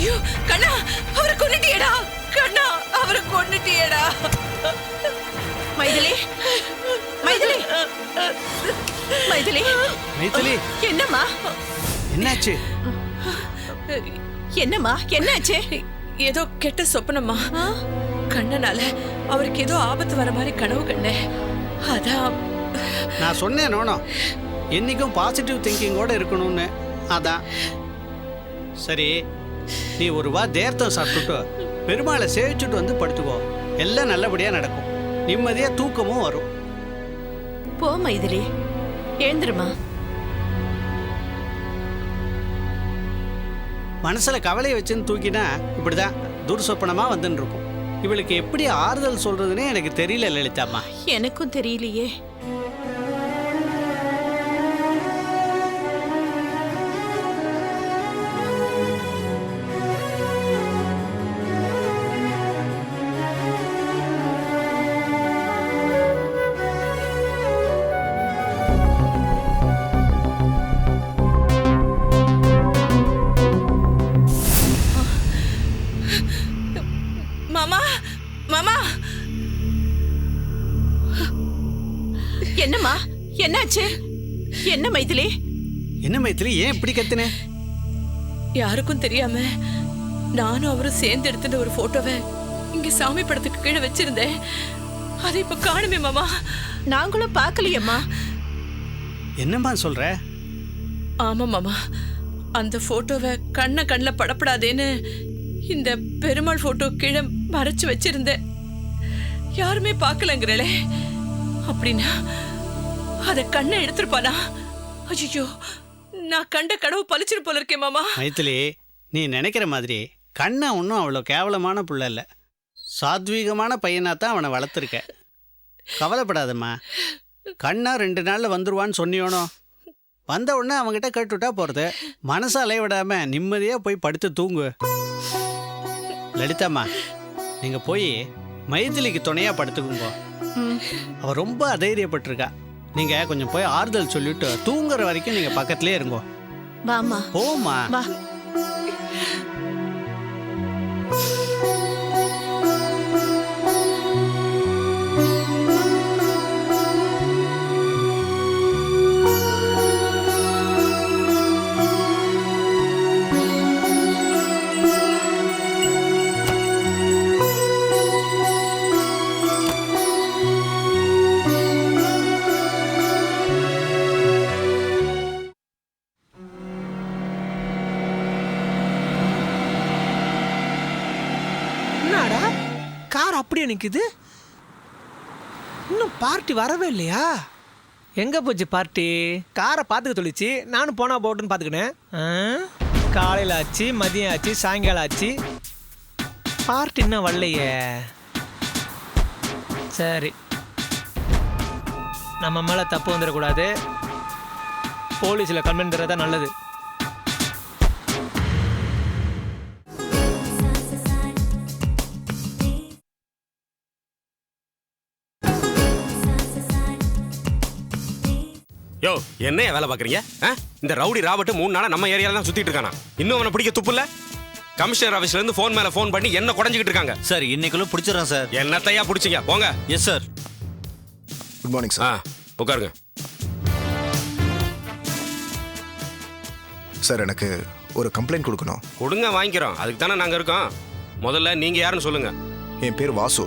ஐயோ கண்ணா அவரை கொன்னுட்டியேடா. கண்ணா அவரை கொன்னுட்டியேடா. மைதிலி மைதிலி மைதிலி. மைத்திலி என்னம்மா? என்னாச்சு? என்னம்மா என்னாச்சு? ஏதோ கெட்ட சொப்பனம்மா? கண்ணனால அவருக்கு ஏதோ ஆபத்து வர மாதிரி கனவு கண்டேன். அதான் நான் சொன்னேன் நோனோ. என்னைக்கும் பாசிட்டிவ் திங்கிங்கோட இருக்கணும்னு. அதான். சரி நீ ஒரு வா தேர்த்தம் சாப்பிட்டுட்டு பெருமாளை சேவிச்சுட்டு வந்து படுத்துக்கோ. எல்லாம் நல்லபடியாக நடக்கும். நிம்மதியாக தூக்கமும் வரும். போ மைதிலி. எழுந்துருமா? மனசில் கவலையை வச்சுன்னு தூக்கினா இப்படிதான் துர்சொப்பனமாக வந்துன்னு இருக்கும். இவளுக்கு எப்படி ஆறுதல் சொல்றதுன்னே எனக்கு தெரியல லலிதாம்மா. எனக்கும் தெரியலையே. மைத்திலி ஏன் இப்படி கத்துன? யாருக்கும் தெரியாம நானும் அவரும் சேர்ந்து எடுத்துட்ட ஒரு போட்டோவை இங்க சாமி படத்துக்கு கீழே வச்சிருந்தேன். அதை இப்ப காணுமே மாமா. நாங்களும் பார்க்கலையம்மா. என்னம்மா சொல்ற? ஆமா மாமா. அந்த போட்டோவை கண்ண கண்ணில் படப்படாதேன்னு இந்த பெருமாள் போட்டோ கீழே மறைச்சு வச்சிருந்தேன். யாருமே பார்க்கலங்கிறளே. அப்படின்னா அத கண்ணை எடுத்திருப்பானா? ஐயோ நான் கண்ட கனவு பளிச்சிரு போல இருக்கேன் மாமா. மைத்திலி நீ நினைக்கிற மாதிரி கண்ணா ஒன்றும் அவ்வளோ கேவலமான புள்ள இல்லை. சாத்வீகமான பையனாக தான் அவனை வளர்த்துருக்க. கவலைப்படாதம்மா. கண்ணா ரெண்டு நாளில் வந்துருவான்னு சொன்னியோனோ? வந்த உடனே அவங்ககிட்ட கேட்டுவிட்டா போகிறது மனசை அலைவிடாம நிம்மதியாக போய் படுத்து தூங்கு. லலிதாம்மா நீங்கள் போய் மைதிலிக்கு துணையாக படுத்துக்குங்க. அவ ரொம்ப அதைரியப்பட்டிருக்கா. நீங்கள் கொஞ்சம் போய் ஆறுதல் சொல்லிவிட்டு தூங்குற வரைக்கும் நீங்கள் பக்கத்துலேயே இருங்கோ. வாமா போம்மா. வா. கார் அப்படியே நிற்குது இன்னும் பார்ட்டி வரவே இல்லையா? எங்கே போச்சு பார்ட்டி காரை பார்த்துக்க சொல்லிச்சு. நானும் போனால் போட்டுன்னு பார்த்துக்கினேன் காலையில் ஆச்சு மதியம் ஆச்சு சாயங்காலம் ஆச்சு. பார்ட்டி இன்னும் வரலையே. சரி. நம்ம மேலே தப்பு வந்துடக்கூடாது. போலீஸில் கன்வென்ட் தான் நல்லது. யோ என்னைய வேலை பார்க்குறீங்க? ஆ? இந்த ரவுடி ராபர்ட் மூணு நாளா நம்ம ஏரியால தான் சுத்திட்டு இருக்கானா? இன்னும் அவனை பிடிக்க துப்பு இல்ல? கமிஷனர் ஆஃபீஸ்ல இருந்து ஃபோன் மேல ஃபோன் பண்ணி என்ன குடஞ்சிக்கிட்டு இருக்காங்க? சார் இன்னைக்குள்ள பிடிச்சிடறேன் சார். என்னத்தையா பிடிச்சிங்க? போங்க. எஸ் சார் குட் மார்னிங் ஆ சார் உட்காருங்க. சார் எனக்கு ஒரு கம்ப்ளைண்ட் கொடுக்கணும். கொடுங்க வாங்கிக்கிறோம். அதுக்கு தானே நாங்க இருக்கோம். முதல்ல நீங்க யாருன்னு சொல்லுங்க. என் பேர் Vasu.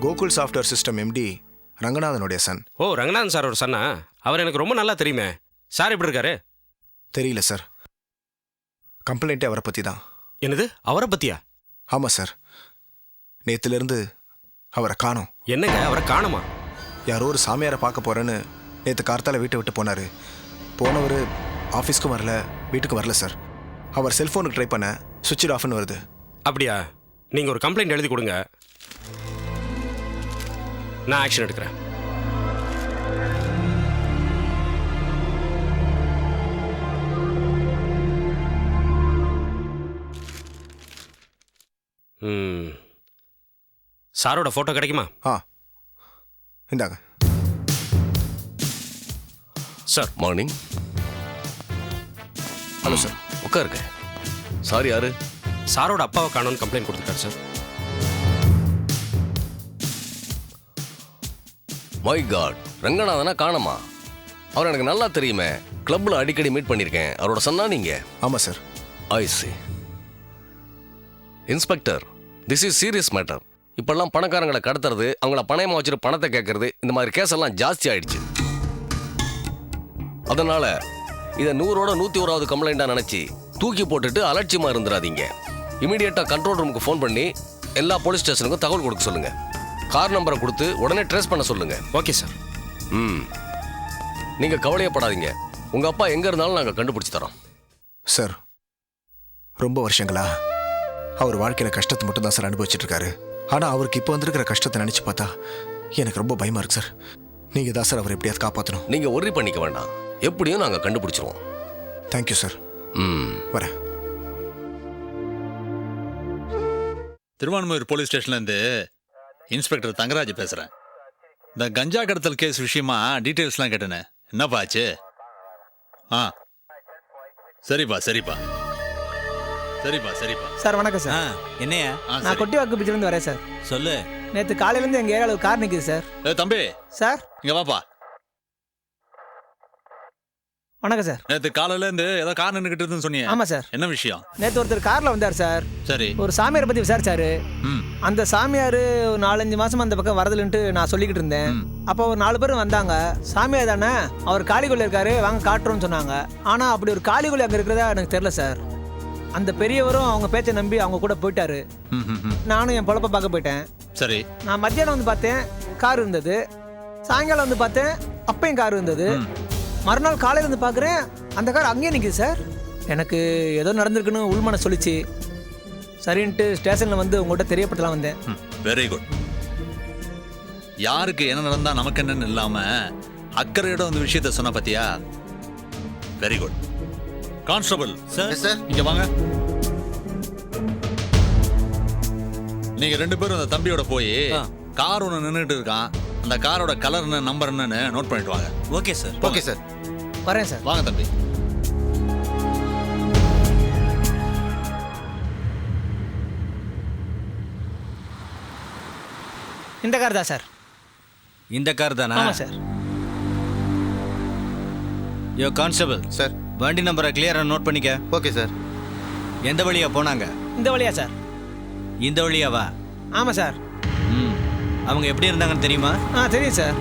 Gokul software system MD ரங்கநாதனுடைய சன். ஓ ரங்கநாதன் சார் ஒரு சன்னா? அவர் எனக்கு ரொம்ப நல்லா தெரியுமே. சார் எப்படி இருக்காரு? தெரியல சார். கம்ப்ளைண்ட்டே அவரை பற்றி தான். என்னது? அவரை பத்தியா? ஆமாம் சார். நேற்றுலேருந்து அவரை காணோம். என்னங்க அவரை காணுமா? யாரோ ஒரு சாமியாரை பார்க்க போகிறேன்னு நேற்று கார்த்தால வீட்டை விட்டு போனார். போனவர் ஆஃபீஸ்க்கும் வரல வீட்டுக்கும் வரல சார். அவர் செல்ஃபோனுக்கு ட்ரை பண்ண சுவிட்ச் ஆஃப்னு வருது. அப்படியா? நீங்க ஒரு கம்ப்ளைண்ட் எழுதி கொடுங்க. நான் ஆக்ஷன் எடுக்கிறேன். ம். சாரோட ஃபோட்டோ கிடைக்குமா? ஆ. இந்தாங்க. சார். Morning hello sir. உட்காருங்க. சார் யாரு? சாரோட அப்பாவை காணோன்னு கம்ப்ளைண்ட் கொடுத்துருக்காரு சார். மை காட் ரங்கநாதனா காணமா? அவர் எனக்கு நல்லா தெரியுமே. கிளப்ல அடிக்கடி மீட் பண்ணியிருக்கேன். அவரோட சொன்னா நீங்க ஆமாம் sir I C inspector this is serious matter இப்பெல்லாம் பணக்காரங்களை கடத்துறது அவங்கள பணயமா வச்சுட்டு பணத்தை கேட்கறது இந்த மாதிரி கேஸ் எல்லாம் ஜாஸ்தி ஆயிடுச்சு. அதனால இதை நூறோட நூத்தி ஓராவது கம்ப்ளைண்டா நினைச்சு தூக்கி போட்டுட்டு அலட்சியமா இருந்துடாதீங்க இமீடியட்டா கண்ட்ரோல் ரூமுக்கு ஃபோன் பண்ணி எல்லா போலீஸ் ஸ்டேஷனுக்கும் தகவல் கொடுக்க சொல்லுங்க. கார் நம்பரை கொடுத்து உடனே ட்ரேஸ் பண்ண சொல்லுங்க. ஓகே சார் ம். நீங்க கவலையப்படாதீங்க. உங்க அப்பா எங்க இருந்தாலும் நாங்க கண்டுபிடிச்சு தரோம். சார் ரொம்ப வருஷங்களா? அவர் வாழ்க்கையில் கஷ்டத்தை மட்டும் தான் சார் அனுபவிச்சுட்டு இருக்காரு. ஆனால் அவருக்கு இப்போ வந்திருக்கிற கஷ்டத்தை நினச்சி பார்த்தா எனக்கு ரொம்ப பயமாக இருக்கு சார் நீங்கள் தான் சார் அவர் எப்படியாவது காப்பாற்றணும் நீங்க ஒர்ரி பண்ணிக்க வேண்டாம். எப்படியும் நாங்க கண்டுபிடிச்சிருவோம். தேங்க்யூ சார் ம். வரேன். திருவான்மூர் போலீஸ் ஸ்டேஷன்லேருந்து இன்ஸ்பெக்டர் தங்கராஜ் பேசுகிறேன் இந்த கஞ்சா கடத்தல் கேஸ் விஷயமா டீட்டெயில்ஸ்லாம் கேட்டேனே. என்னப்பா ஆச்சு? ஆ. சரிப்பா சரிப்பா. சரிப்பா சரிப்பா. சார் வணக்கம் சார். என்னையா? ஆ நான் கொட்டி வாக்கு பிச்சிலேருந்து வரேன் சார். சொல்லு. நேற்று காலையிலேருந்து எங்கள் ஏரியாவில் கார் நிற்குது சார். ஏ தம்பி. சார்? இங்க வாப்பா. வணக்கம் சார். நேற்று காலையிலேருந்து ஏதோ கார் நின்றுக்கிட்டு இருந்துன்னு சொன்னீங்க ஆமாம் சார். என்ன விஷயம்? நேற்று ஒருத்தர் காரில் வந்தார் சார். சரி. ஒரு சாமியாரை பற்றி விசாரிச்சாரு. அந்த சாமியார் ஒரு நாலஞ்சு மாசமா அந்த பக்கம் வரதுலன்ட்டு நான் சொல்லிக்கிட்டு இருந்தேன். அப்போ ஒரு நாலு பேர் வந்தாங்க. சாமியார் தானே அவர் காளிகொள்ளை இருக்காரு வாங்க காட்டுறோம்னு சொன்னாங்க. ஆனால் அப்படி ஒரு காளிகொள்ளை அங்கே இருக்கிறதா எனக்கு தெரில சார். அந்த பெரியவரும் அவங்க பேச்சை நம்பி அவங்க கூட போயிட்டாரு. நானும் என் பொழப்ப பார்க்க போயிட்டேன். சரி. நான் மத்தியானம் வந்து பார்த்தேன் கார் இருந்தது. சாயங்காலம் வந்து பார்த்தேன் அப்பையும் கார் இருந்தது. மறுநாள் காலையில் வந்து பார்க்குறேன் அந்த கார் அங்கேயே நிற்குது சார். எனக்கு ஏதோ நடந்திருக்குன்னு உள்மன சொல்லிச்சு. சரின்ட்டு ஸ்டேஷனில் வந்து உங்கள்கிட்ட தெரியப்படுத்தலாம் வந்தேன். வெரி குட் யாருக்கு என்ன நடந்தா நமக்கு என்னன்னு இல்லாம அக்கறையோட வந்து விஷயத்த சொன்ன பத்தியா? Very good constable sir sir இங்க வாங்க. நீங்க ரெண்டு பேரும் அந்த தம்பியோட போய் கார் ஒன்று நின்றுட்டு இருக்கான். அந்த காரோட கலர் என்ன நம்பர் என்னன்னு நோட் பண்ணிட்டு வாங்க. ஓகே சார் ஓகே சார் வரேன் சார். வாங்க தம்பி. இந்த கார் தான் சார். இந்த கார் தானா? ஆமாம் சார். யோ கான்ஸ்டபிள். சார். வண்டி நம்பரை கிளியரா நோட் பண்ணிக்க. Okay sir. எந்த வழியா போனாங்க? இந்த வழியா சார். இந்த வழியாவா? ஆமாம் சார். ம். அவங்க எப்படி இருந்தாங்கன்னு தெரியுமா? ஆ தெரியும் சார்.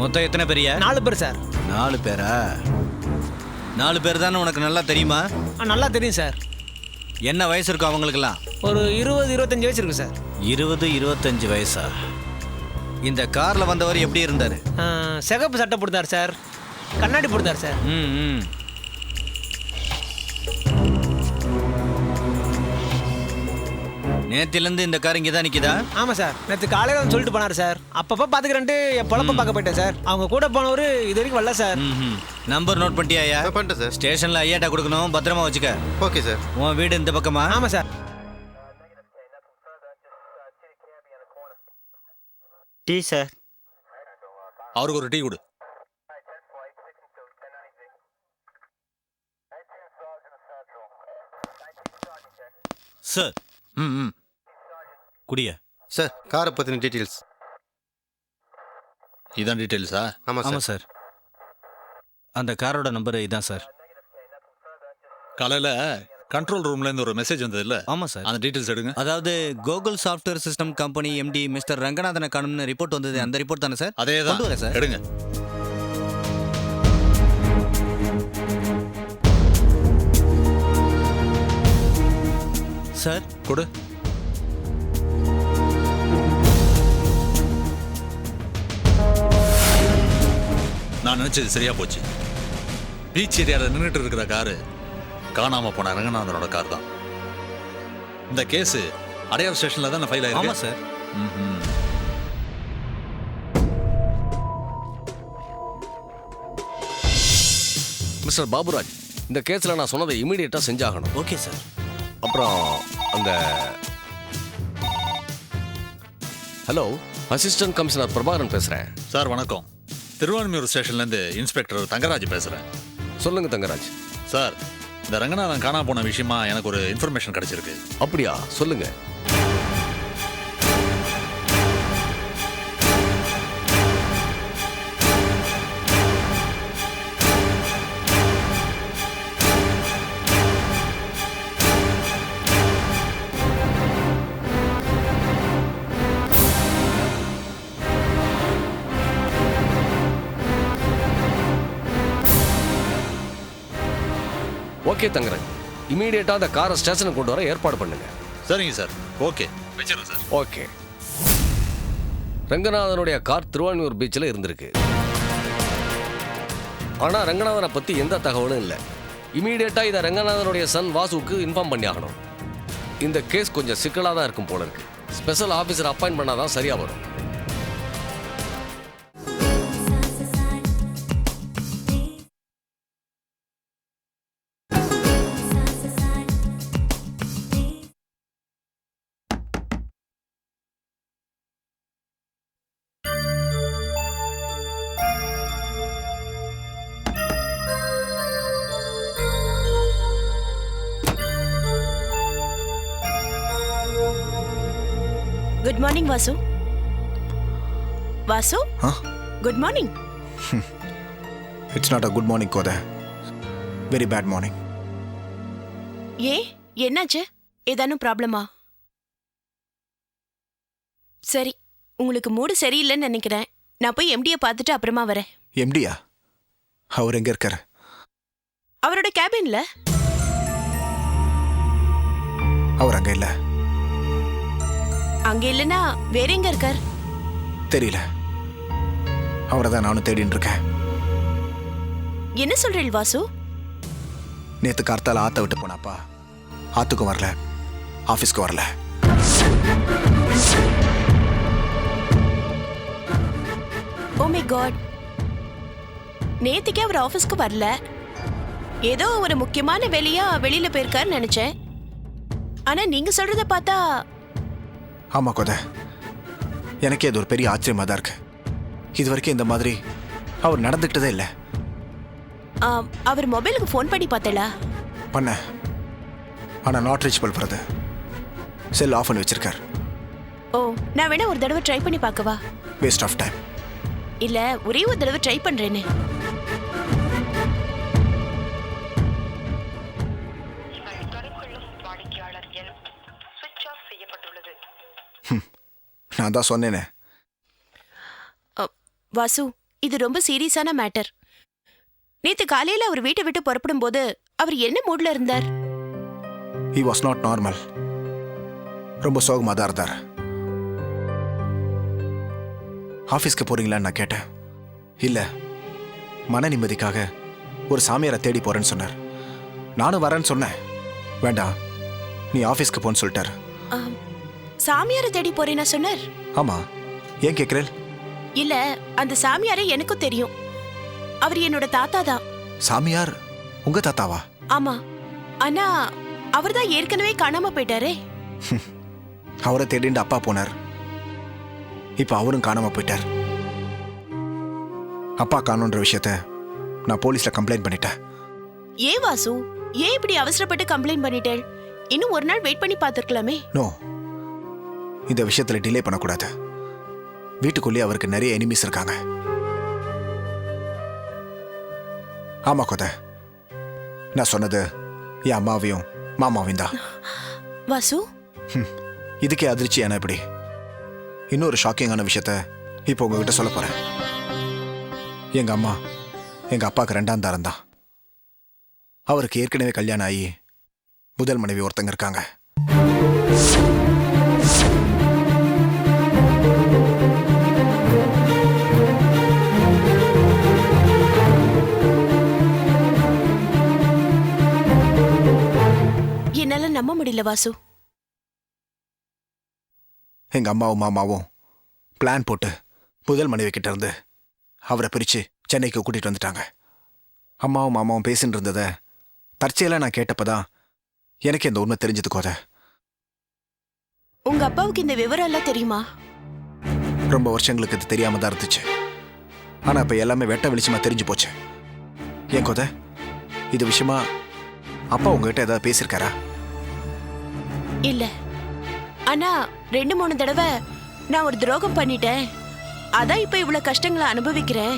மொத்தம் எத்தனை பேரியா நாலு பேர் சார். நாலு பேரா? நாலு பேர் தானே உனக்கு நல்லா தெரியுமா? ஆ நல்லா தெரியும் சார். என்ன வயசு இருக்கும் அவங்களுக்கெல்லாம்? ஒரு இருபது இருபத்தஞ்சு வயசு இருக்கு சார். இருபது இருபத்தஞ்சு வயசா? இந்த கார்ல வந்தவர் எப்படி இருந்தாரு? சிகப்பு சட்டை போடுத்தார் சார். கண்ணாடி போடுத்தார் சார். ம் ம். நேத்திலேருந்து இந்த கார் இங்கே தான் நிற்கிதா ஆமாம் சார். நேற்று காலையில் வந்து சொல்லிட்டு போனார் சார். அப்பப்போ பார்த்துக்கிறேன்ட்டு என் பொழப்ப பார்க்க போயிட்டேன் சார். அவங்க கூட போனவர் இது வரைக்கும் வரல சார். ம் நம்பர் நோட் பண்ணிட்டியாயா நான் பண்ணிட்டேன் சார். ஸ்டேஷனில் ஐயாட்டா கொடுக்கணும் பத்திரமா வச்சுக்க. Okay sir. உன் வீடு இந்த பக்கமா? ஆமாம் சார். Tea sir. அவருக்கு ஒரு டீ கொடு. சார். ம் ம். குடியா. சார் காரை பற்றின டீட்டெயில்ஸ். இதான் டீட்டெயில்ஸா? ஆமாம் ஆமாம் சார் சார். அந்த காரோட நம்பர் இதான் சார். காலையில கண்ட்ரோல் ரூம்ல இருந்து ஒரு மெசேஜ் வந்தது இல்ல ஆமாம் சார். அந்த டீட்டெயில்ஸ் எடுங்க. அதாவது Google software system company MD mister ரங்கநாதனை காணும்னு ரிப்போர்ட் வந்தது. அந்த ரிப்போர்ட் தானே சார்? அதே கொண்டு வரேன் தான் சார். எடுங்க. சார். கொடு. நான் நினைச்சது சரியா போச்சு. பீச் ஏரியாவில் நின்றுட்டு இருக்கிற காரு காணாம போன ரங்கநாதனோட கார் தான். இந்த கேஸ் அடையார் ஸ்டேஷன்ல தான் ஃபைல் ஆமாம் ஆயிருக்கு சார். மிஸ்டர் பாபுராஜ் இந்த கேஸ்ல நான் சொன்னதை இமீடியட்டா செஞ்சாகணும். Okay sir. அப்புறம் அந்த ஹலோ அசிஸ்டன்ட் கமிஷனர் பிரபாகரன் பேசுறேன். சார் வணக்கம். திருவான்மியூர் ஸ்டேஷன்ல இருந்து இன்ஸ்பெக்டர் தங்கராஜ் பேசுறேன் சொல்லுங்க தங்கராஜ். சார் இந்த ரங்கநாதன் காணாம போன விஷயமா எனக்கு ஒரு இன்ஃபர்மேஷன் கிடைச்சிருக்கு. அப்படியா? சொல்லுங்க. ஓகே தங்குறேன். இமீடியட்டா அந்த காரை ஸ்டேஷனுக்கு கொண்டு வர ஏற்பாடு பண்ணுங்க. சரிங்க சார். ஓகே. வச்சிடறேன் சார். ஓகே. ரங்கநாதனுடைய கார் திருவான்மியூர் பீச்சில் இருந்திருக்கு. ஆனால் ரங்கநாதனை பற்றி எந்த தகவலும் இல்லை. இமீடியட்டாக இதை ரங்கநாதனுடைய சன் வாசுவுக்கு இன்ஃபார்ம் பண்ணி ஆகணும் இந்த கேஸ் கொஞ்சம் சிக்கலாக தான் இருக்கும் போல இருக்கு. ஸ்பெஷல் ஆஃபீஸர் அப்பாயின்ட் பண்ணாதான் தான் சரியாக வரும். Good morning Vasu Vasu good morning it's not a good morning கோத வெரி பேட் மார்னிங் ஏ என்னாச்சு ஏதானும் ப்ராப்ளமா சரி உங்களுக்கு மூடு சரியில்லைன்னு நினைக்கிறேன் நான் போய் எம்டியை பார்த்துட்டு அப்புறமா வரேன் எம்டியா அவர் எங்கே இருக்காரு அவரோட கேபின்ல அவர் அங்கே இல்லை அங்க இல்லைன்னா வேற எங்க இருக்கார்? தெரியல. அவரை தான் நானும் தேடின்னு இருக்கேன். என்ன சொல்றீள் வாசு? நேற்று கார்த்தால ஆற்ற விட்டு போனாப்பா. ஆற்றுக்கும் வரல. ஆஃபீஸ்க்கு வரல. ஓ மை காட் நேத்துக்கே அவர் ஆபீஸ்க்கு வரல. ஏதோ ஒரு முக்கியமான வேலையா வெளியில போயிருக்காருன்னு நினைச்சேன். ஆனா நீங்க சொல்றத பார்த்தா ஆமாம் கோத. எனக்கே அது ஒரு பெரிய ஆச்சரியமாக தான் இருக்கு. இது வரைக்கும் இந்த மாதிரி அவர் நடந்துக்கிட்டதே இல்லை. அவர் மொபைலுக்கு ஃபோன் பண்ணி பார்த்தலா. பண்ண. ஆனால் நாட் ரீச்சபிள் வருது செல் ஆஃப் பண்ணி வச்சிருக்கார். ஓ நான் வேணா ஒரு தடவை ட்ரை பண்ணி பார்க்கவா? வேஸ்ட் ஆஃப் டைம் இல்ல ஒரே ஒரு தடவை ட்ரை பண்றேன்னு. நான் தான் சொன்னேனே. வாசு இது ரொம்ப சீரியஸான மேட்டர். நேத்து காலையில அவர் வீட்டை விட்டு புறப்படும் போது அவர் என்ன மூட்ல இருந்தார்? ஹி வாஸ் நாட் நார்மல் ரொம்ப சோகமாக தான் இருந்தார். ஆஃபீஸ்க்கு போறீங்களான்னு நான் கேட்டேன். இல்லை மன நிம்மதிக்காக ஒரு சாமியாரை தேடி போறேன்னு சொன்னார். நானும் வரேன்னு சொன்னேன். வேண்டாம் நீ ஆஃபீஸ்க்கு போன்னு சொல்லிட்டார். சாமியாரை தேடி போறேன்னா சொன்னார். ஆமா. ஏன் கேட்குறேன் இல்ல அந்த சாமியாரை எனக்கும் தெரியும். அவர் என்னோட தாத்தா தான். சாமியார்? உங்க தாத்தாவா? ஆமா. ஆனா அவர் தான் ஏற்கனவே காணாம போயிட்டாரே. அவரை தேடிண்டு அப்பா போனார். இப்போ அவரும் காணாம போயிட்டார். அப்பா காணுன்ற விஷயத்த நான் போலீஸ்ல கம்ப்ளைண்ட் பண்ணிட்டேன். ஏன் வாசு? ஏன் இப்படி அவசரப்பட்டு கம்ப்ளைண்ட் பண்ணிட்டேன் இன்னும் ஒரு நாள் வெயிட் பண்ணி பார்த்துருக்கலாமே. நோ. இந்த விஷயத்துல டிலே பண்ணக்கூடாது. வீட்டுக்குள்ளேயே அவருக்கு நிறைய எனிமீஸ் இருக்காங்க. ஆமா கொத. நான் சொன்னது என் அம்மாவையும் மாமாவையும் தான். வாசு? இதுக்கே அதிர்ச்சி என்ன இப்படி? இன்னொரு ஷாக்கிங்கான விஷயத்த இப்போ உங்ககிட்ட சொல்ல போறேன். எங்க அம்மா எங்க அப்பாவுக்கு ரெண்டாம் தாரம் தான். அவருக்கு ஏற்கனவே கல்யாணம் ஆகி முதல் மனைவி ஒருத்தங்க இருக்காங்க. என்னால நம்ப முடியல வாசு. எங்க அம்மாவும் மாமாவும் பிளான் போட்டு முதல் மனைவி கிட்ட இருந்து அவரை பிரிச்சு சென்னைக்கு கூட்டிட்டு வந்துட்டாங்க. அம்மாவும் மாமாவும் பேசின்னு இருந்ததை தற்செயலா நான் கேட்டப்பதான் எனக்கு இந்த உண்மை தெரிஞ்சது கோத உங்க அப்பாவுக்கு இந்த விவரம் எல்லாம் தெரியுமா? ரொம்ப வருஷங்களுக்கு இது தெரியாம தான் இருந்துச்சு. ஆனா இப்ப எல்லாமே வெட்ட வெளிச்சமா தெரிஞ்சு போச்சு. ஏன் கோத இது விஷயமா அப்பா உங்ககிட்ட ஏதாவது பேசியிருக்காரா? இல்ல. ஆனா ரெண்டு மூணு தடவை நான் ஒரு துரோகம் பண்ணிட்டேன். அதான் இப்ப இவ்வளவு கஷ்டங்களை அனுபவிக்கிறேன்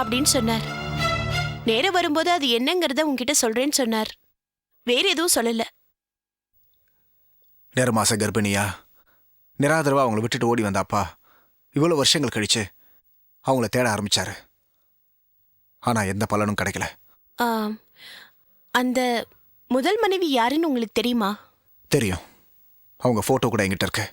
அப்படின்னு சொன்னார். நேரம் வரும்போது அது என்னங்கறத உன்கிட்ட சொல்றேன்னு சொன்னார். வேற எதுவும் சொல்லல. நேர மாச கர்ப்பிணியா? நிராதரவா அவங்கள விட்டுட்டு ஓடி வந்த அப்பா இவ்வளோ வருஷங்கள் கழிச்சு அவங்கள தேட ஆரம்பிச்சாரு. ஆனா எந்த பலனும் கிடைக்கல. அந்த முதல் மனைவி யாருன்னு உங்களுக்கு தெரியுமா? தெரியும். அவங்க ஃபோட்டோ கூட என்கிட்ட இருக்கு.